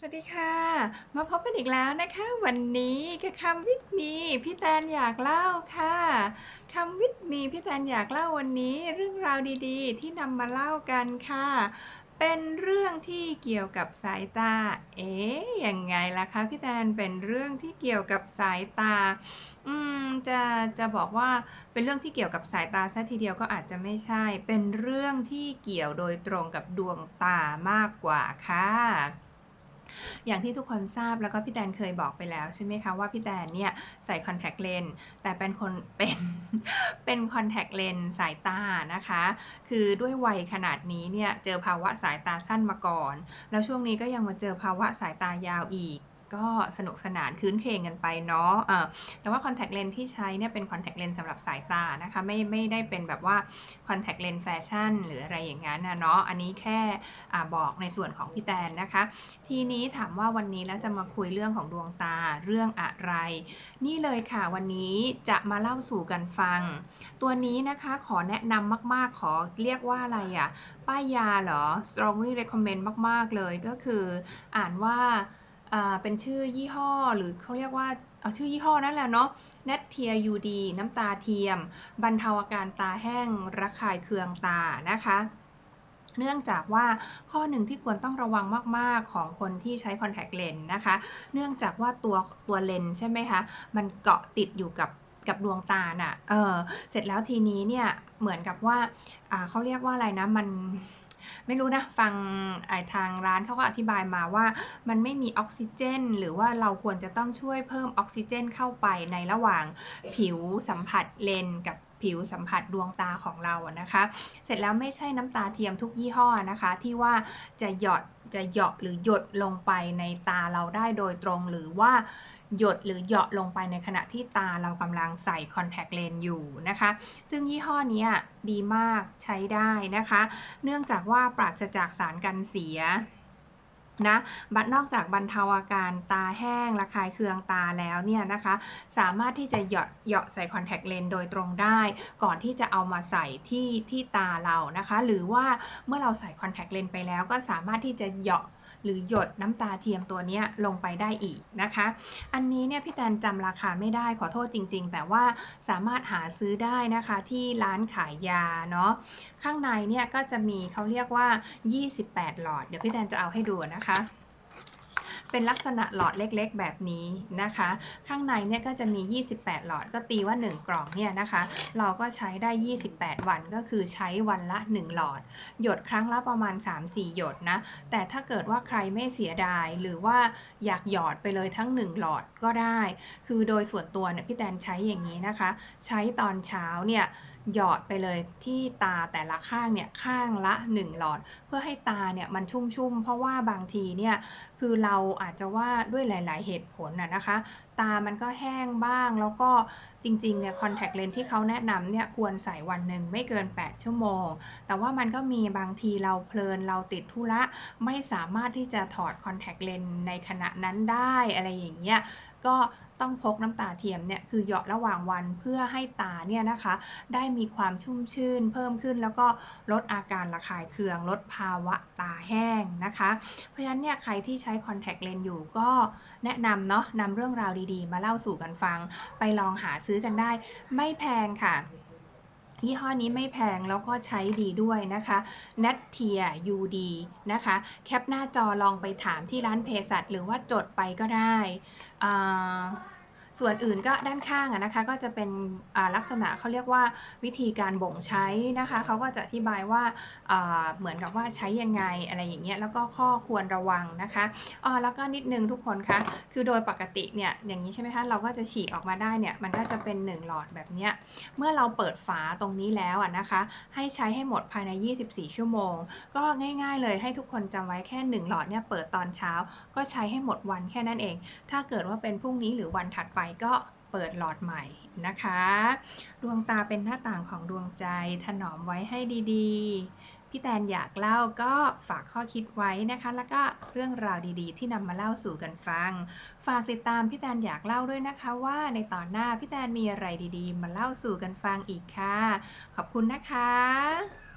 สวัสดีค่ะ มาพบกันอีกแล้วนะคะ วันนี้กับคำวิทมีพี่แตนอยากเล่าค่ะคำวิทมีพี่แตนอยากเล่าวันนี้เรื่องราวดีๆ ที่นำมาเล่ากันค่ะ เป็นเรื่องที่เกี่ยวกับสายตา เอ๊ยยังไงล่ะคะพี่แตนเป็นเรื่องที่เกี่ยวกับสายตา อืมจะจะบอกว่าเป็นเรื่องที่เกี่ยวกับสายตาซะทีเดียวก็อาจจะไม่ใช่ เป็นเรื่องที่เกี่ยวโดยตรงกับดวงตามากกว่าค่ะ อย่างที่ทุกคนทราบแล้วก็พี่แตนเคยบอกไปแล้วใช่ไหมคะว่าพี่แตนเนี่ยใส่คอนแทคเลนส์แต่เป็นคนเป็นเป็นคอนแทคเลนส์สายตานะคะ คือด้วยวัยขนาดนี้เนี่ยเจอภาวะสายตาสั้นมาก่อน แล้วช่วงนี้ก็ยังมาเจอภาวะสายตายาวอีก ก็สนุกสนานคืนเคงกันไปเนาะะแต่ว่าคอนแทคเลนส์ที่ใช้เนี่ยเป็นคอนแทคเลนส์สำหรับสายตานะคะไม่ไม่ได้เป็นแบบว่าคอนแทคเลนส์แฟชั่นหรืออะไรอย่างนั้นนะเนาะอันนี้แค่อบอกในส่วนของพี่แตนนะคะ ทีนี้ถามว่าวันนี้แล้วจะมาคุยเรื่องของดวงตาเรื่องอะไร นี่เลยค่ะวันนี้จะมาเล่าสู่กันฟัง ตัวนี้นะคะขอแนะนำมาก ๆ ขอเรียกว่าอะไรอะ่ะป้ายยาเหรอ strongly recommend มาก ๆ เลยก็คืออ่านว่า เป็นชื่อยี่ห้อหรือเขาเรียกว่าเอาชื่อยี่ห้อนั่นแหละเนาะ n a t เทีย UD น้ำตาเทียม บรรเทาอาการตาแห้งระคายเคืองตานะคะเนื่องจากว่าข้อหนึ่งที่ควรต้องระวังมาก ๆ ของคนที่ใช้คอนแทคเลนส์นะคะ เนื่องจากว่าตัวตัวเลนส์ใช่ไหมคะ มันเกาะติดอยู่กับกับดวงตาน่ะ เออ เสร็จแล้วทีนี้เนี่ย เหมือนกับว่าเขาเรียกว่าอะไรนะ มัน ไม่รู้นะ ฟังทางร้านเขาก็อธิบายมาว่า มันไม่มีออกซิเจน หรือว่าเราควรจะต้องช่วยเพิ่มออกซิเจนเข้าไปในระหว่างผิวสัมผัสเลนกับ ผิวสัมผัสดวงตาของเราอะนะคะ เสร็จแล้วไม่ใช่น้ำตาเทียมทุกยี่ห้อนะคะ ที่ว่าจะหยดจะเหยาะหรือหยดลงไปในตาเราได้โดยตรงหรือว่าหยดหรือเหยาะลงไปในขณะที่ตาเรากำลังใส่คอนแทคเลนส์อยู่นะคะ ซึ่งยี่ห้อนี้ดีมากใช้ได้นะคะ เนื่องจากว่าปราศจากสารกันเสีย นะบัดนอกจากบรรเทาอาการตาแห้งระคายเคืองตาแล้วเนี่ยนะคะ สามารถที่จะหยดเหยาะใส่คอนแทคเลนส์โดยตรงได้ ก่อนที่จะเอามาใส่ที่ที่ตาเรานะคะ หรือว่าเมื่อเราใส่คอนแทคเลนส์ไปแล้วก็สามารถที่จะเหยาะหรือหยดน้ำตาเทียมตัวนี้ลงไปได้อีกนะคะ อันนี้เนี่ยพี่แตนจำราคาไม่ได้ขอโทษจริง ๆ แต่ว่าสามารถหาซื้อได้นะคะที่ร้านขายยาเนาะข้างในเนี่ยก็จะมีเขาเรียกว่า 28 หลอด เดี๋ยวพี่แตนจะเอาให้ดูนะคะ เป็นลักษณะหลอดเล็กๆ แบบนี้นะคะ ข้างในเนี่ยก็จะมี 28 หลอดก็ตีว่า 1 กล่องเนี่ยนะคะ เราก็ใช้ได้ 28 วันก็คือใช้วันละ 1 หลอด หยดครั้งละประมาณ 3-4 หยดนะ แต่ถ้าเกิดว่าใครไม่เสียดายหรือว่าอยากหยอดไปเลยทั้ง 1 หลอดก็ได้ คือโดยส่วนตัวเนี่ยพี่แตนใช้อย่างนี้นะคะ ใช้ตอนเช้าเนี่ย หยอดไปเลยที่ตาแต่ละข้างเนี่ยข้างละ 1 หลอด เพื่อให้ตาเนี่ยมันชุ่มๆ เพราะว่าบางทีเนี่ยคือเราอาจจะว่าด้วยหลาย ๆ เหตุผลนะนะคะ ตามันก็แห้งบ้างแล้วก็จริง ๆ เนี่ยคอนแทคเลนส์ที่เขาแนะนำเนี่ยควรใส่วันหนึ่งไม่เกิน 8 ชั่วโมง แต่ว่ามันก็มีบางทีเราเพลินเราติดธุระ ไม่สามารถที่จะถอดคอนแทคเลนส์ในขณะนั้นได้อะไรอย่างเงี้ยก็ ต้องพกน้ำตาเทียมเนี่ยคือหยาะระหว่างวันเพื่อให้ตาเนี่ยนะคะได้มีความชุ่มชื่นเพิ่มขึ้น แล้วก็ลดอาการระคายเคือง ลดภาวะตาแห้งนะคะ เพราะฉะนั้นเนี่ยใครที่ใช้คอนแทคเลนส์อยู่ก็แนะนำเนาะนำเรื่องราวดีๆ มาเล่าสู่กันฟัง ไปลองหาซื้อกันได้ ไม่แพงค่ะ ยี่ห้อนี้ไม่แพงแล้วก็ใช้ดีด้วยนะคะ n a t t i a UD นะคะ แคปหน้าจอลองไปถามที่ร้านเภสัชหรือว่าจดไปก็ได้ ส่วนอื่นก็ด้านข้างนะคะก็จะเป็นลักษณะเขาเรียกว่าวิธีการบ่งใช้นะคะเขาก็จะอธิบายว่าเหมือนกับว่าใช้ยังไงอะไรอย่างเงี้ยแล้วก็ข้อควรระวังนะคะอ๋อแล้วก็นิดนึงทุกคนคะคือโดยปกติเนี่ยอย่างนี้ใช่ไหมคะเราก็จะฉีกออกมาได้เนี่ยมันก็จะเป็น 1 หลอดแบบเนี้ยเมื่อเราเปิดฝาตรงนี้แล้วอะนะคะ ให้ใช้ให้หมดภายใน 24 ชั่วโมง ก็ง่าย ๆ เลยให้ทุกคนจำไว้แค่ 1 หลอดเนี่ยเปิดตอนเช้า ก็ใช้ให้หมดวันแค่นั้นเอง ถ้าเกิดว่าเป็นพรุ่งนี้หรือวันถัดไปก็เปิดหลอดใหม่นะคะ ดวงตาเป็นหน้าต่างของดวงใจ ถนอมไว้ให้ดีๆ พี่แตนอยากเล่าก็ฝากข้อคิดไว้นะคะ แล้วก็เรื่องราวดีๆ ที่นำมาเล่าสู่กันฟัง ฝากติดตามพี่แตนอยากเล่าด้วยนะคะ ว่าในตอนหน้าพี่แตนมีอะไรดีๆ มาเล่าสู่กันฟังอีกค่ะ ขอบคุณนะคะ